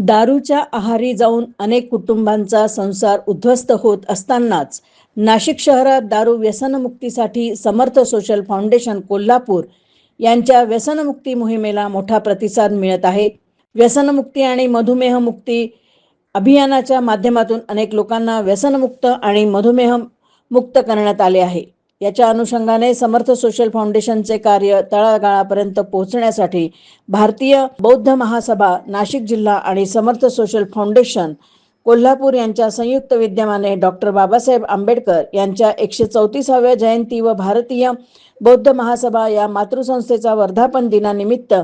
दारूच्या आहारी जाऊन अनेक कुटुंबांचा संसार उद्ध्वस्त होत असतानाच नाशिक शहरात दारू व्यसनमुक्तीसाठी समर्थ सोशल फाउंडेशन कोल्हापूर यांच्या व्यसनमुक्ती मोहिमेला मोठा प्रतिसाद मिळत आहे. व्यसनमुक्ती आणि मधुमेह मुक्ती अभियानाच्या माध्यमातून अनेक लोकांना व्यसनमुक्त आणि मधुमेह मुक्त करण्यात आले आहे. याच्या अनुषंगाने समर्थ सोशल फाउंडेशनचे कार्य तळागाळापर्यंत पोहोचण्यासाठी भारतीय बौद्ध महासभा नाशिक जिल्हा आणि समर्थ सोशल फाउंडेशन कोल्हापूर यांच्या संयुक्त विद्यमाने डॉक्टर बाबासाहेब आंबेडकर यांच्या एकशे चौतीसाव्या जयंती व भारतीय बौद्ध महासभा या मातृसंस्थेचा वर्धापन दिनानिमित्त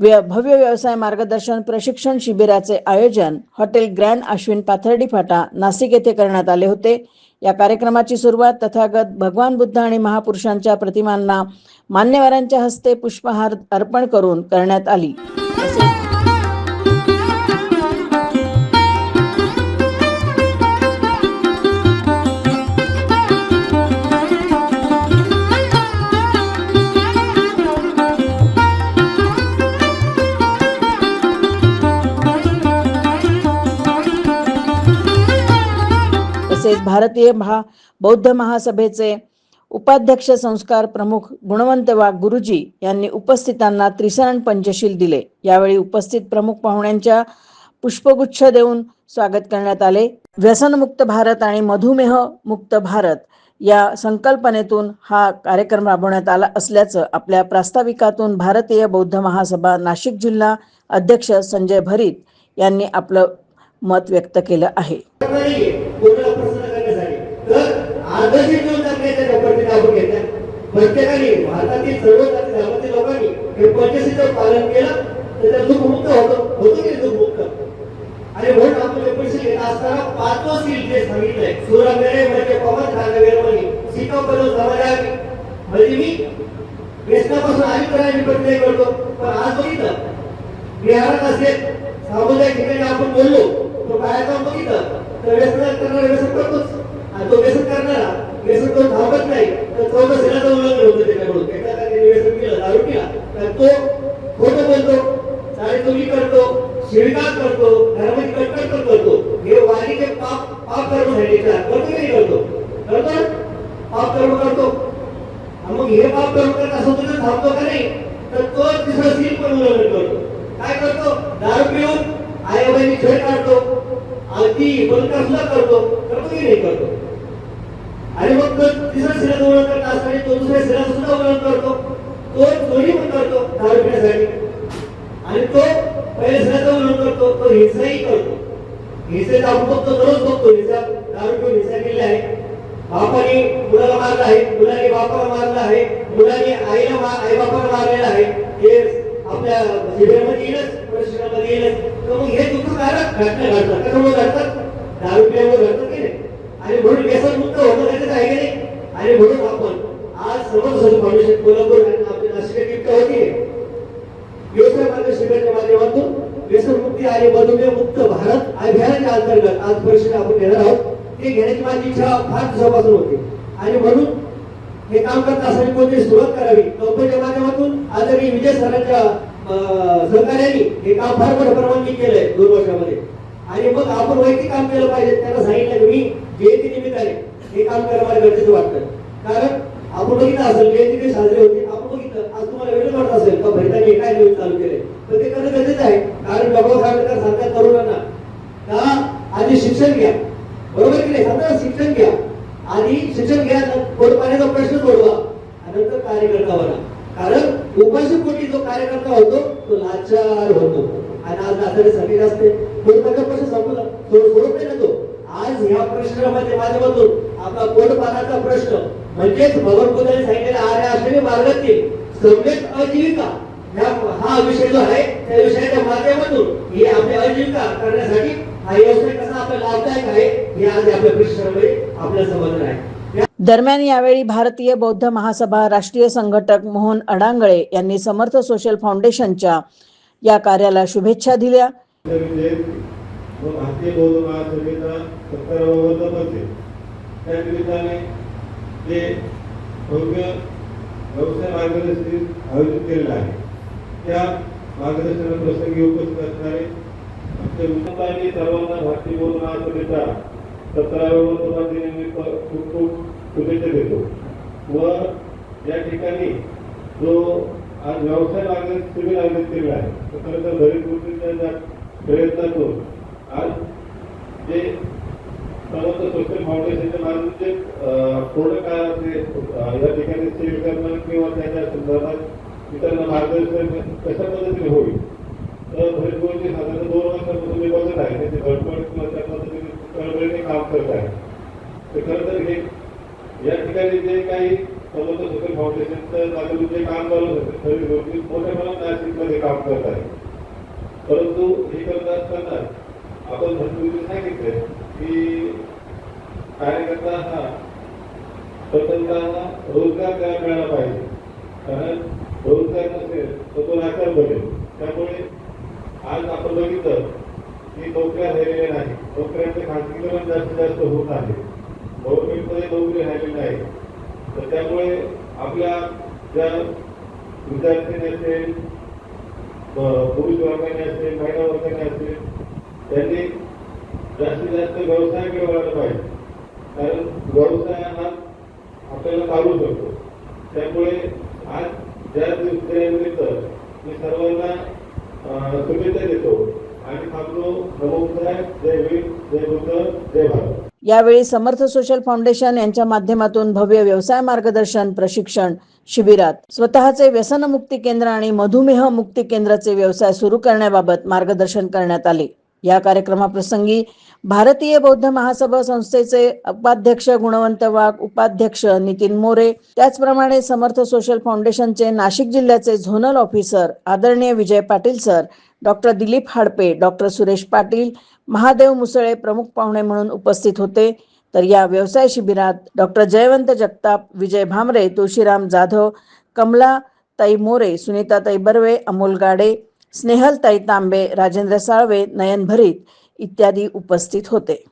भव्य व्यवसाय मार्गदर्शन प्रशिक्षण शिबिराचे आयोजन हॉटेल ग्रँड अश्विन पाथर्डी फाटा नाशिक येथे करण्यात आले होते. या कार्यक्रमाची सुरुवात तथागत भगवान बुद्ध आणि महापुरुषांच्या प्रतिमांना मान्यवरांच्या हस्ते पुष्पहार अर्पण करून करण्यात आली. तसेच भारतीय महा बौद्ध महासभेचे उपाध्यक्ष संस्कार प्रमुख गुणवंत वाघ गुरुजी यांनी उपस्थितांना त्रिसरण पंचशील दिले. यावेळी उपस्थित प्रमुख पाहुण्यांच्या पुष्पगुच्छ देऊन स्वागत करण्यात आले. व्यसनमुक्त भारत आणि मधुमेह मुक्त भारत या संकल्पनेतून हा कार्यक्रम राबवण्यात आला असल्याचं आपल्या प्रास्ताविकातून भारतीय बौद्ध महासभा नाशिक जिल्हा अध्यक्ष संजय भरीत यांनी आपलं मत व्यक्त केलं आहे. तर आदर्श टाकण्याच्या चौकटी दाबून घेतल्या प्रत्येकाने भारतातील सर्व जाती धर्मातील लोकांनी हे पंचशीचं पालन केलं तर त्या दुःखमुक्त होतो होतो की दुःखमुक्त? आणि म्हणून आपण हे घेत असताना पाचवं सील जे सांगितलंय सूर्यमेळे म्हणजे पवन खाल्लं वेळमणी शिकव करून समाजावी म्हणजे मी व्यसनापासून आयुक्त राहण्याची प्रक्रिया करतो पण आज बघितलं बिहारात असेल सामुदायिक ठिकाणी आपण बोललो तो बाहेर जाऊन बघितलं तर व्यसन करणारा व्यसन करतोच. तो व्यसन करणारा व्यसन करून धावत नाही तर चौदा सेनाचं उल्लंघन होतं त्याच्याकडून. एका त्याने व्यसन केलं दारू केला तर तो खोटं बोलतो चाळीतोली करतो शिविका करतो धर्माची कटकट पण करतो. हे वारीचे पाप पाप कर्म सांगितलं करतो की नाही करतो? करतो पाप कर्म करतो. मग हे पाप कर्म करत असं तुझं थांबतो का नाही तर तो तिसरं सील पण उल्लंघन करतो काय करतो दारू पिऊन आई बाबांनी छळ काढतो अगदी बलका सुद्धा करतो करतो की नाही करतो आणि मग तो तिसऱ्या सिराचं उल्लंघन करत असताना तो दुसऱ्या सिराचं सुद्धा उल्लंघन करतो तो दोन्ही पण करतो दारू पिण्यासाठी आणि तो पहिल्या सिराचं म्हणून करतो तो हिंसाही करतो. हिंसेचा आपण बघतो दररोज बघतो हिंसा दारू पिऊन हिंसा केली आहे. बापाने मुलाला मारलं आहे मुलाने बापाला मारलं आहे मुलाने आईला मा आई बापाला मारलेलं आहे. हे आपल्या शिबिरामध्ये येईलच प्रशिक्षणामध्ये येईलच. तर मग हे दुःखकारक घटना घडतात कशामुळे घडतात दारू पिल्यामुळे घडतात की नाही? आणि म्हणून व्यसन मुक्त होणं गरजेचं आहे की नाही? आणि म्हणून आपण आज सर्व सर्व फाउंडेशन कोल्हापूर आणि आपली होती. व्यवसाय मार्ग माध्यमातून व्यसनमुक्ती आणि मधुमेह मुक्त भारत अभियानाच्या अंतर्गत आज परिषद आपण घेणार आहोत. ते घेण्याची माझी इच्छा फार दिवसापासून होती. आणि म्हणून हे काम करत असताना कोणती सुरुवात करावी. कंपनीच्या माध्यमातून आदरणीय विजय सरांच्या सहकार्याने हे काम फार मोठ्या परवानगी केलंय दोन वर्षामध्ये. आणि मग आपण वैयक्तिक काम केलं पाहिजे त्यांना सांगितलं की मी जयंती निमित्ताने हे काम करणं मला गरजेचं वाटतं. कारण आपण बघितलं असेल जयंती साजरी होती आपण तर आज तुम्हाला वेगळं वाटत असेल. का भरितांनी हे काय नवीन चालू केले तर ते करणं गरजेचं आहे? कारण डॉक्टर आंबेडकर सांगतात तरुणांना का आधी शिक्षण घ्या. बरोबर की नाही? समजा शिक्षण घ्या. आधी शिक्षण घ्या पोट पाण्याचा प्रश्न सोडवा आणि नंतर कार्यकर्ता बना. कारण उपाशी पोटी जो कार्यकर्ता होतो तो लाचार होतो. आणि आज लाचारी सगळी असते. पोट पाण्याचा प्रश्न संपला. तो सोडत नाही ना तो आज ह्या प्रश्नामध्ये माध्यमातून आपला पोट प्रश्न म्हणजेच भगवान बुद्धांनी सांगितलेल्या आर्या आश्रमी मार्गातील सम्यक आजीविका हा विषय जो आहे त्या विषयाच्या माध्यमातून ही आपली आजीविका करण्यासाठी हा व्यवसाय कसा आपला लाभदायक आहे हे आज आपल्या प्रशिक्षणामध्ये आपल्याला समजलं आहे. दरम्यान यावेळी भारतीय बौद्ध महासभा राष्ट्रीय संघटक मोहन अडांगळे यांनी समर्थ सोशल फाउंडेशनच्या या कार्याला शुभेच्छा दिल्या. भारतीय बौद्ध महासभेचा सत्तरावा वर्धापन दिन त्या निमित्ताने जे भव्य व्यवसाय मार्गदर्शन आयोजित केलेलं आहे. त्या मार्गदर्शना प्रसंगी उपस्थित असणारे ते सर्वांना भारतीय बोल महासभेच्या सतराव्या वर्धमानिमित्त खूप खूप शुभेच्छा देतो. व या ठिकाणी जो आज व्यवसाय मार्ग शिबिर आयोजित केलेला आहे तर खरं तर घरी कृतीच्या प्रयत्नातून आज जे समस्त सोशल फाउंडेशनच्या मार्फत जे पूर्ण काळाचे या ठिकाणी सेल करणं किंवा त्याच्या संदर्भात इतरांना मार्गदर्शन कशा पद्धतीने होईल? तर भरपूरची साधारण दोन वर्षापासून मी बघत आहे त्याचे भरपूर किंवा त्या पद्धतीने चळवळीने काम करत आहे तर खरं तर हे या ठिकाणी जे काही समर्थ सोशल फाउंडेशनचं माझं जे काम चालू होते खरी गोष्टी मोठ्या प्रमाणात नाशिकमध्ये काम करत आहे परंतु हे करत असताना आपण भरपूर सांगितलं की कार्यकर्ता हा स्वतंत्रांना रोजगार तयार मिळाला पाहिजे. कारण रोजगार नसेल तर तो नाकार बनेल त्यामुळे आज आपण बघितलं की नोकऱ्या राहिलेल्या नाही नोकऱ्यांचे खाजगीकरण जास्तीत जास्त होत आहे. गव्हर्नमेंटमध्ये नोकरी राहिलेली नाही. तर त्यामुळे आपल्या ज्या विद्यार्थ्यांनी असेल पुरुष वर्गाने असेल महिला वर्गाने असेल त्यांनी जास्तीत जास्त व्यवसाय मिळवायला पाहिजे. कारण व्यवसाय हा आपल्याला चालू शकतो. त्यामुळे आज ज्या दिवसानिमित्त मी सर्वांना शुभेच्छा देतो आणि थांबलो नमो जय वीर जय बुद्ध जय भारत. यावेळी समर्थ सोशल फाउंडेशन यांच्या माध्यमातून भव्य व्यवसाय मार्गदर्शन प्रशिक्षण शिबिरात स्वतःचे व्यसनमुक्ती केंद्र आणि मधुमेह मुक्ती केंद्राचे व्यवसाय सुरू करण्याबाबत मार्गदर्शन करण्यात आले. या कार्यक्रमाप्रसंगी भारतीय बौद्ध महासभा संस्थेचे उपाध्यक्ष गुणवंत वाघ उपाध्यक्ष नितीन मोरे त्याचप्रमाणे समर्थ सोशल फाउंडेशनचे नाशिक जिल्ह्याचे झोनल ऑफिसर आदरणीय Vijay Patil sir doctor Dilip Hadpe doctor Suresh Patil Mahadev Musale प्रमुख पाहुणे म्हणून उपस्थित होते. तर या व्यवसाय शिबिरात डॉक्टर जयवंत जगताप विजय भामरे तुळशीराम जाधव कमला ताई मोरे सुनीताताई बर्वे अमोल गाडे स्नेहल ताई तांबे राजेंद्र साळवे नयन भरीत इत्यादी उपस्थित होते.